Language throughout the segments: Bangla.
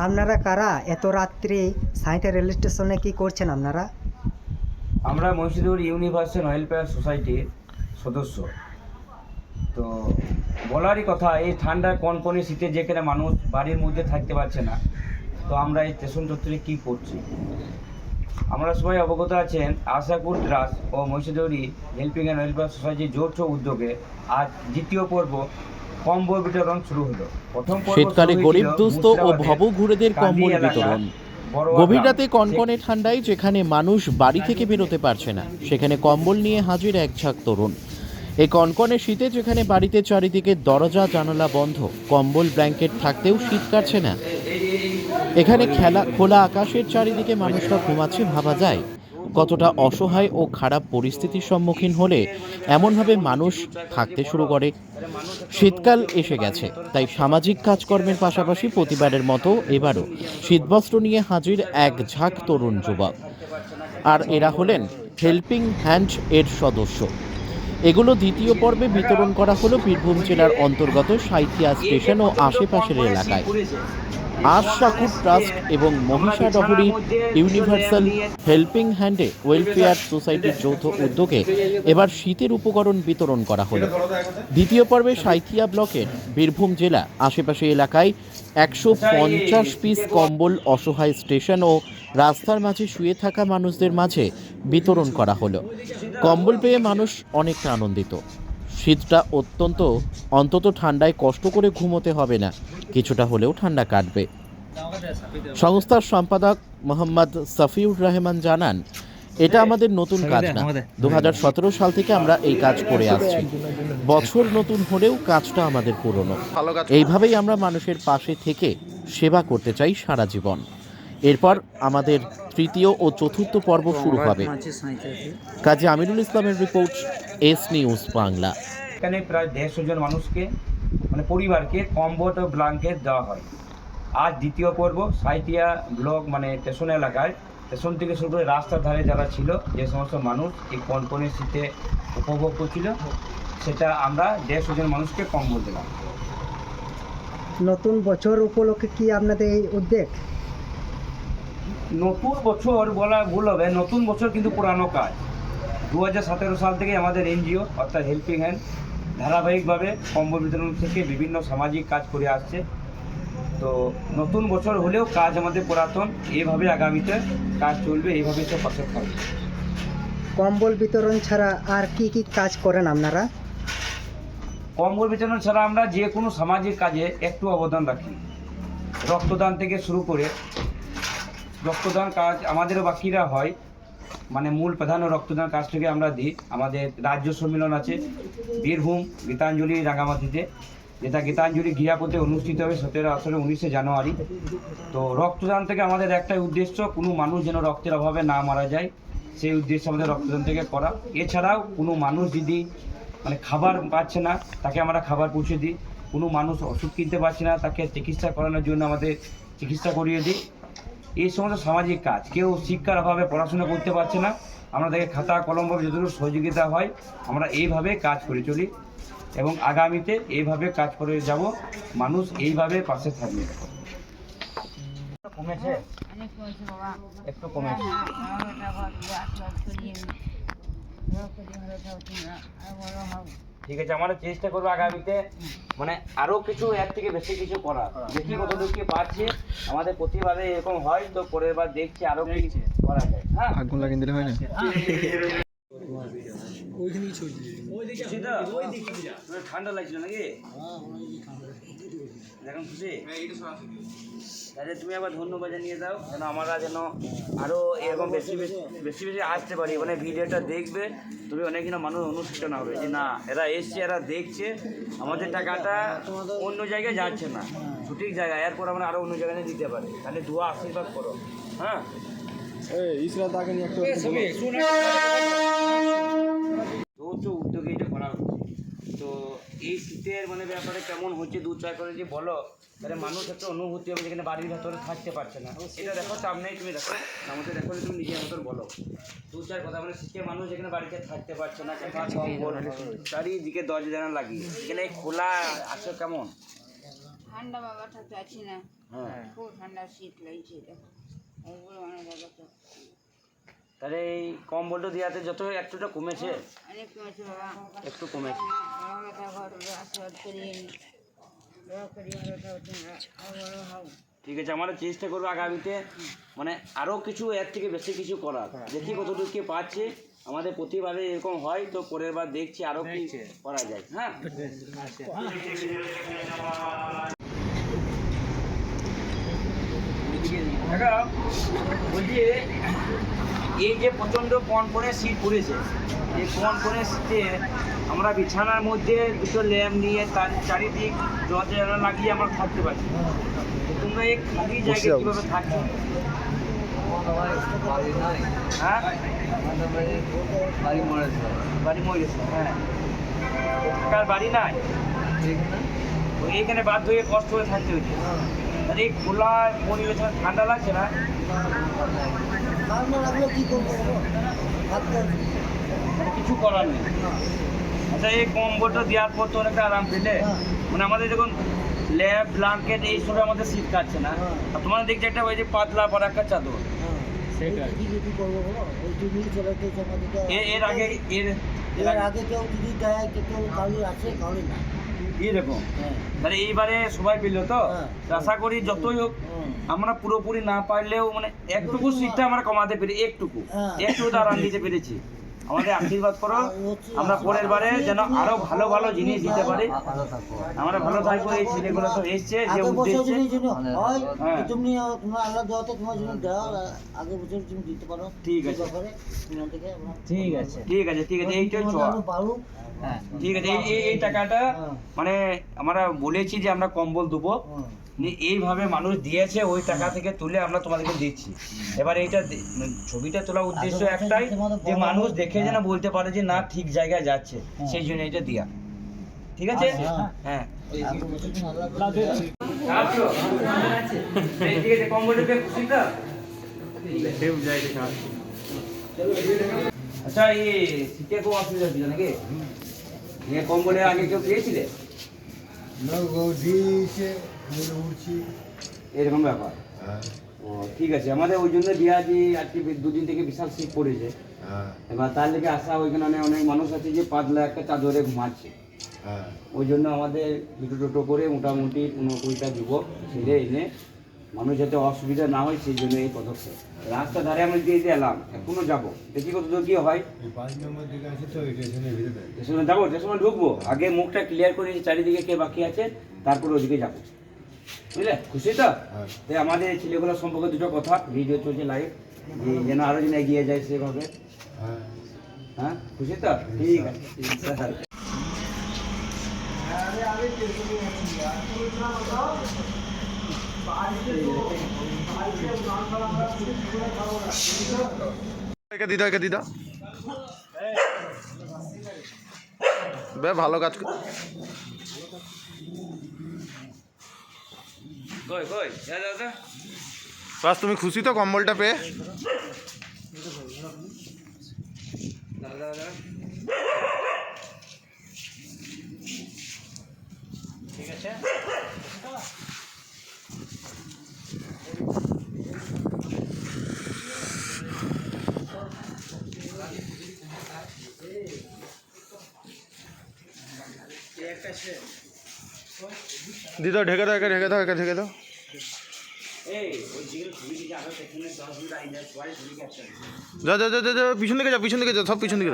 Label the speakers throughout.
Speaker 1: আপনারা কারা? এত রাত্রে সাঁইথা রেল স্টেশনে কি করছেন আপনারা?
Speaker 2: আমরা মহিষিদুর ইউনিভার্সাল ওয়েলফেয়ার সোসাইটির সদস্য। তো বলারই কথা, এই ঠান্ডা কনকনে শীতে যেখানে মানুষ বাড়ির মধ্যে থাকতে পারছে না, তো আমরা এই স্টেশন চত্বরে কী করছি? আমরা সবাই অবগত আছেন আশাকুর ট্রাস্ট ও মহিষিদৌরি হেল্পিং অ্যান্ড ওয়েলফেয়ার সোসাইটির যৌথ উদ্যোগে আজ দ্বিতীয় পর্ব কম্বল বিতরণ শুরু হলো। প্রথম
Speaker 3: শীতকালে গরিব দুস্থ ও ভবঘুরেদের
Speaker 2: কান্দি
Speaker 3: কম্বল বিতরণ। গভীর রাতে কনকনে ঠান্ডায় যেখানে মানুষ বাড়ি থেকে বেরোতে পারছে না সেখানে কম্বল নিয়ে হাজির এক ঝাঁক তরুণ। এই কনকনে শীতে যেখানে বাড়িতে চারিদিকে দরজা জানালা বন্ধ কম্বল ব্ল্যাঙ্কেট থাকতেও শীত কাটছে না। এখানে খেলা খোলা আকাশের চারিদিকে মানুষরা ঘুমাচ্ছে ভাবা যায়। কতটা অসহায় ও খারাপ পরিস্থিতির সম্মুখীন হলে এমনভাবে মানুষ থাকতে শুরু করে। শীতকাল এসে গেছে, তাই সামাজিক কাজকর্মের পাশাপাশি প্রতিবারের মতো এবারও শীতবস্ত্র নিয়ে হাজির এক ঝাঁক তরুণ যুবক। আর এরা হলেন হেল্পিং হ্যান্ড এর সদস্য। এগুলো দ্বিতীয় পর্বে বিতরণ করা হলো বীরভূম জেলার অন্তর্গত সাইথিয়া স্টেশন ও আশেপাশের এলাকায়। আশাকুর ট্রাস্ট এবং মহিষাডহরি ইউনিভার্সাল হেল্পিং হ্যান্ডে ওয়েলফেয়ার সোসাইটির যৌথ উদ্যোগে এবার শীতের উপকরণ বিতরণ করা হলো। দ্বিতীয় পর্বে সাইথিয়া ব্লকের বীরভূম জেলা আশেপাশে এলাকায় একশো পঞ্চাশ পিস কম্বল, অসহায় স্টেশন ও রাস্তার মাঝে শুয়ে থাকা মানুষদের মাঝে বিতরণ করা হলো। কম্বল পেয়ে মানুষ অনেকটা আনন্দিত। শীতটা অত্যন্ত অন্তত ঠান্ডায় কষ্ট করে ঘুমোতে হবে না। কিছুটা হলেও ঠান্ডা কাটবে। সংস্থার সম্পাদক মোহাম্মদ সাফিউর রহমান জানান এটা আমাদের নতুন কাজ না। দু হাজার সতেরো সাল থেকে আমরা এই কাজ করে আসছি। বছর নতুন হলেও কাজটা আমাদের পুরনো। এইভাবেই আমরা মানুষের পাশে থেকে সেবা করতে চাই সারা জীবন। এরপর আমাদের তৃতীয় ও চতুর্থ পর্ব শুরু হবে। কাজী আমিরুল ইসলামের রিপোর্ট এস নিউজ বাংলা।
Speaker 2: এখানে প্রায় দেড়শো জন মানুষকে মানে পরিবারকে কম্বল ও ব্ল্যাঙ্কেট দেওয়া হয়। আজ দ্বিতীয় পর্ব সাইটিয়া ব্লক মানে স্টেশন এলাকায়। স্টেশন থেকে শুরু করে রাস্তার ধারে যারা ছিল যে সমস্ত মানুষ এই কনকনে শীতে উপভোগ করছিল সেটা আমরা দেড়শো জন মানুষকে কম্বল দিলাম।
Speaker 1: নতুন বছর উপলক্ষে কি আপনাদের এই উদ্যোগ
Speaker 2: নতুন বছর বলা ভুল হবে নতুন বছর কিন্তু পুরানো কাজ। দু হাজার সতেরো সাল থেকে আমাদের এনজিও অর্থাৎ হেল্পিং হ্যান্ড ধারাবাহিকভাবে কম্বল বিতরণ থেকে বিভিন্ন সামাজিক কাজ করে আসছে। তো নতুন বছর হলেও কাজ আমাদের পুরাতন এভাবে আগামীতে কাজ চলবে এইভাবে সব পাশে থাকবে
Speaker 1: কম্বল বিতরণ ছাড়া আর কি কি কাজ করেন আপনারা?
Speaker 2: কম্বল বিতরণ ছাড়া আমরা যে কোনো সামাজিক কাজে একটু অবদান রাখি। রক্তদান থেকে শুরু করে রক্তদান কাজ আমাদেরও বাকিরা হয়। মানে মূল প্রধান রক্তদান কাজটাকে আমরা দিই। আমাদের রাজ্য সম্মেলন আছে, বীরভূম গীতাঞ্জলি রাঙামাটিতে, যেটা গীতাঞ্জলি গিয়াপথে অনুষ্ঠিত হবে সতেরো আসরে উনিশে জানুয়ারি। তো রক্তদান থেকে আমাদের একটাই উদ্দেশ্য, কোনো মানুষ যেন রক্তের অভাবে না মারা যায়। সেই উদ্দেশ্যে আমাদের রক্তদান থেকে করা। এছাড়াও কোনো মানুষ যদি মানে খাবার পাচ্ছে না, তাকে আমরা খাবার পৌঁছে দিই। কোনো মানুষ ওষুধ কিনতে পারছে না, তাকে চিকিৎসা করানোর জন্য আমাদের চিকিৎসা করিয়ে দিই। এই সমস্ত সামাজিক কাজ কেউ শিক্ষার অভাবে পড়াশোনা করতে পারছে না আমরা তাকে খাতা কলম ভাবে যতটুকু সহযোগিতা হয় আমরা এইভাবে কাজ করে চলি এবং আগামীতে এইভাবে কাজ করে যাব মানুষ এইভাবে পাশে থাকবে কমেছে
Speaker 4: অনেক কমেছে বাবা
Speaker 2: একটু কমেছে ঠিক আছে আমরা চেষ্টা করব আগামীতে মানে আরও কিছু এর থেকে বেশি কিছু করার। দেখি কতটুকু কি পারছি। আমাদের প্রতিবারে এরকম হয় তো পরের বার দেখছি আরও কি করা যায়। হ্যাঁ?
Speaker 5: আগুন লাগিয়ে দিলে হয় না?
Speaker 2: সেটা? তোমার ঠান্ডা লাগছিল নাকি? এখন খুশি? তাহলে তুমি আবার ধন্যবাদ জানিয়ে দাও যেন আমরা যেন আরও এরকম বেশি বেশি বেশি বেশি আসতে পারি। মানে ভিডিওটা দেখবে তুমি অনেক যেন মানুষ অনুষ্ঠিত হবে। যে না এরা এসছে এরা দেখছে আমাদের টাকাটা অন্য জায়গায় যাচ্ছে না। সঠিক জায়গায় এরপর আমরা আরও অন্য জায়গায় দিতে পারি। তাহলে দুয়া আশীর্বাদ করো। হ্যাঁ?
Speaker 5: ইসরা তাকে নিয়ে একটু
Speaker 2: যৌথ উদ্যোগে এটা করা হচ্ছে। তো এই শীতের মানে ব্যাপারে কেমন হচ্ছে দু চার করে যে বলো তাহলে মানুষ একটা অনুভূতি হবে যেখানে বাড়ির ভেতরে থাকতে পারছে না। এটা দেখো চাপ নেই তুমি দেখো আমাদের দেখো তুমি নিজের মতন বলো। দু চার কথা মানে শীতে মানুষ যেখানে বাড়িতে থাকতে পারছে না কেমন কম্বল চারিদিকে দরজা জানা লাগিয়ে। এখানে খোলা আছে কেমন?
Speaker 4: ঠান্ডা বাবা থাকতে আছি না।
Speaker 2: হ্যাঁ।
Speaker 4: খুব ঠান্ডা শীত লাগছে দেখো। অনেক দেখো
Speaker 2: তাহলে এই কম্বলটা দেওয়াতে যত একটুটা কমেছে।
Speaker 4: বাবা।
Speaker 2: একটু কমেছে।
Speaker 4: হও
Speaker 2: ঠিক আছে আমরা চেষ্টা করব আগামীতে মানে আরও কিছু এর থেকে বেশি কিছু করার। দেখি কতটুকু কি পাচ্ছে। আমাদের প্রতিবারে এরকম হয় তো পরের বার দেখছি আরও কি করা যায় হ্যাঁ? বলছি এই যে প্রচণ্ড কনকনে শীত পড়েছে এই কনকনে শীতে আমরা বিছানার মধ্যে দুটো ল্যাম্প নিয়ে তার চারিদিক দরজা লাগিয়ে আমরা থাকতে পারছি। তোমরা এই খালি জায়গায় কীভাবে থাকছো? হ্যাঁ? বাড়ি মরেছে হ্যাঁ। কার বাড়ি নাই? এইখানে বাধ্য হয়ে কষ্ট করে থাকতে হচ্ছে। আর এই খোলা পরিবেশে ঠান্ডা লাগছে না? কিছু করার নেই। আচ্ছা এই কম্বলটা দেওয়ার পর তো অনেকটা আরাম পেলে? মানে আমাদের যখন ল্যাব ব্ল্যাঙ্কেট এই সব আমাদের শীত কাটছে না। আর তোমার দেখছি একটা ওই যে পাতলা পর একটা চাদর। এর আগে, এর এর আগে
Speaker 6: কেউ যদি দেয়, কেউ কাউরি আছে কাউরি না।
Speaker 2: এরকম।
Speaker 6: হ্যাঁ।
Speaker 2: তাহলে এইবারে সবাই পেল তো?
Speaker 6: হ্যাঁ।
Speaker 2: আশা করি যতই হোক আমরা পুরোপুরি না পারলেও মানে একটুকু শীতটা আমরা কমাতে পেরে একটুকু।
Speaker 6: হ্যাঁ।
Speaker 2: একটু আরাম দিতে পেরেছি। আমাদের আশীর্বাদ করো। আমরা পরের বারে যেন আরও ভালো ভালো জিনিস দিতে পারি। আমরা ভালো থাকব এই ছেলেগুলো তো এসছে যে উদ্দেশ্যে।
Speaker 6: যদি জন্য হয়
Speaker 2: হ্যাঁ।
Speaker 6: তো তুমি তোমার আল্লাহ দেওয়াতে তোমার জন্য দেওয়া আগের বছর তুমি দিতে পারো।
Speaker 2: ঠিক আছে।
Speaker 1: ঠিক আছে।
Speaker 2: ঠিক আছে ঠিক আছে। এইটাই চল
Speaker 1: হ্যাঁ
Speaker 2: ঠিক আছে এই- এই টাকাটা
Speaker 6: হ্যাঁ।
Speaker 2: মানে আমরা বলেছি যে আমরা কম্বল দেবো। এইভাবে মানুষ দিয়েছে ওই টাকা থেকে তুলে আমরা তোমাদেরকে দিচ্ছি। এবার এইটা মানে ছবিটা তোলার উদ্দেশ্য একটাই যে মানুষ দেখে যেন
Speaker 6: হ্যাঁ।
Speaker 2: বলতে পারে যে না ঠিক জায়গায় যাচ্ছে
Speaker 6: হ্যাঁ।
Speaker 2: সেই জন্য এটা দিয়া। ঠিক আছে?
Speaker 6: হ্যাঁ।
Speaker 2: হ্যাঁ। ঠিক আছে কম্বলটা খুশি তো আচ্ছা এই শীতে খুব অসুবিধা হচ্ছিল নাকি? এ কম্বলে আগে কেউ পেয়েছিলে এরকম ব্যাপার? ও ঠিক আছে। আমাদের ওই জন্য দিয়া যে আজকে দুদিন থেকে বিশাল শীত পড়েছে। এবার তার লেগে আসা ওইখানে অনেক অনেক মানুষ আছে যে পাতলা একটা চাদরে ঘুমাচ্ছে। ওই জন্য আমাদের দুটো টোটো করে মোটামুটি পনেরো কুড়িটা যুবক ছেলে এনে মানুষ যাতে অসুবিধা না হয় সেই জন্য এই পদক্ষেপ। রাস্তা ধারে আমরা দিয়ে এলাম এখনও যাব। দেখি কত দূর কি হয়। স্টেশনে যাব স্টেশনে ঢুকবো। আগে মুখটা ক্লিয়ার করে চারিদিকে কে বাকি আছে তারপরে ওদিকে যাব। বুঝলে? খুশি তো? তাই আমাদের এই ছেলেগুলোর সম্পর্কে দুটো কথা ভিডিও চলছে লাইভ যেন আরও যেন এগিয়ে যায় সেভাবে। হ্যাঁ। খুশি তো? ঠিক আছে।
Speaker 5: দিদা একে দিদা। বে ভালো কাজ বাস তুমি খুশি তো কম্বলটা পেয়ে?
Speaker 2: ঠিক আছে?
Speaker 5: দিদা ঢেকে দাও একে ঢেকে দাও একে ঢেকে দাও। যা যা যা যা, যা পিছন দিকে যা পিছন দিকে যা সব পিছন দিকে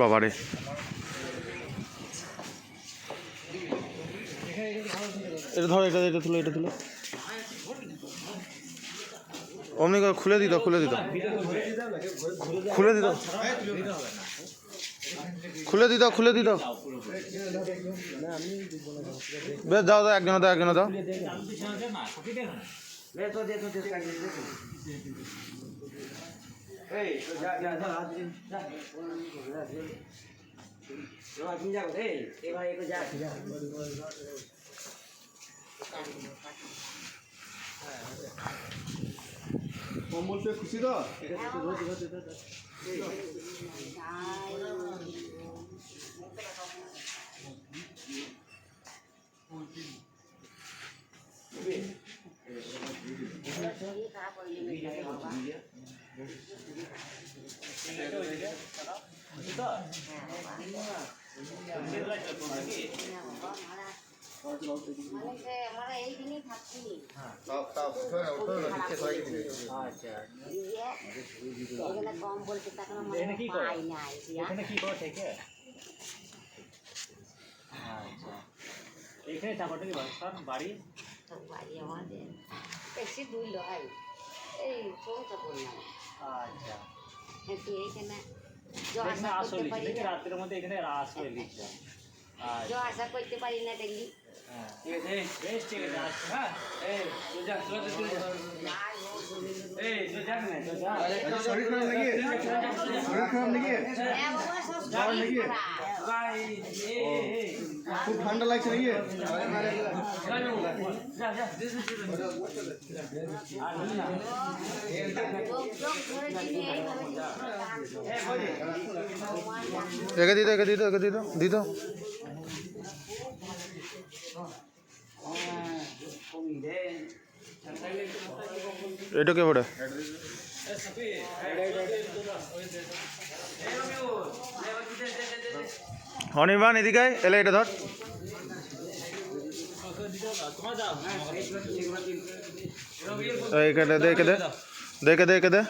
Speaker 5: বাবারে। এটা ধরো, এটা এটা তুলো এটা তুলো। অমনি করে খুলে দিত খুলে দিত। খুলে দিত। খুলে দিত খুলে দিত। বেশ, দাও দাও, একজনে দাও একজনে দাও।
Speaker 2: ले
Speaker 5: কম্বলতে খুশি তো তো
Speaker 4: এখানে
Speaker 7: এখানে কি করে? আচ্ছা বাসস্থান বাড়ি
Speaker 4: তো বাড়ি আমাদের বেশি দূর নয় এই পৌঁছা করলাম
Speaker 7: আচ্ছা।
Speaker 4: এইখানে
Speaker 7: আসো লিখছে দেখি রাত্রের মধ্যে এখানে আসো লিখছে। আচ্ছা।
Speaker 4: আশা করতে পারি না দেখলি।
Speaker 7: হ্যাঁ
Speaker 5: খুব ঠান্ডা লাগছে নাকি দিত দিত দিত দিত
Speaker 2: কমি দে
Speaker 5: এটা কে বড় অনির্বাণ এদিকে এলে এটা ধর একে দে একে দে। দে একে দে।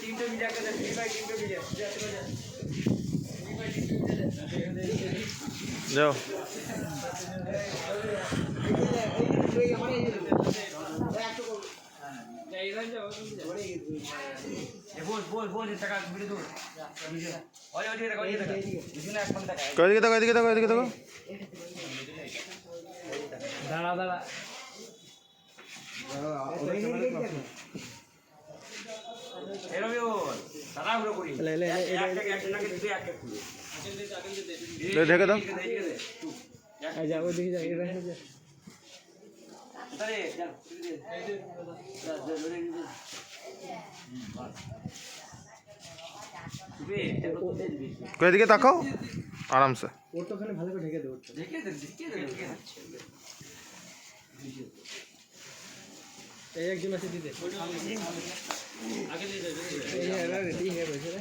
Speaker 2: তিনটে মিলে তিনটে মিলে
Speaker 5: যাও
Speaker 2: এ বল বল বল এই টাকা ভিড়ে দূর ওই ওই টাকা ওই টাকা বিছুনে এক ঘন্টা টাকা
Speaker 5: কয় দিকে দেখো এদিকে দেখো এদিকে দেখো
Speaker 2: দাঁড়া দাঁড়া এরবি ওর তাড়াহুড়ো করি এক টাকা তুই এক টাকা খুলি
Speaker 5: দে, ঢেকে দাও
Speaker 2: তারে যা যা যা ধরে নিয়ে তুই এটা তো দে দিবি
Speaker 5: কয় দিকে তাকাও। আরামসে।
Speaker 2: দে দেখে দে। দেখে দে।
Speaker 7: আগে দিয়ে দে